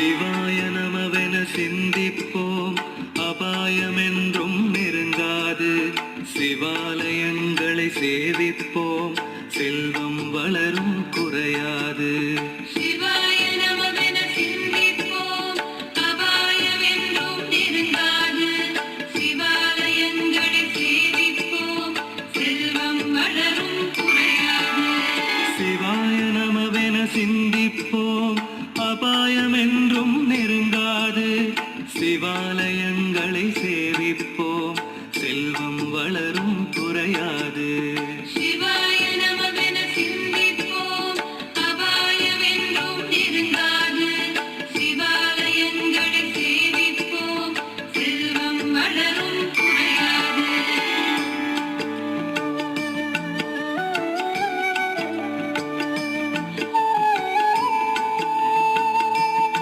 சிவாய நமவென சிந்திப்போம். அபாயமென்றும் நெருங்காது. சிவாலயங்களை சேவிப்போம். செல்வம் வளரும் குறையாது. சிவாய நமவென சிந்திப்போம். அபாயமென்றும் நெருங்காது. சிவாலயங்களை சேவிப்போம்.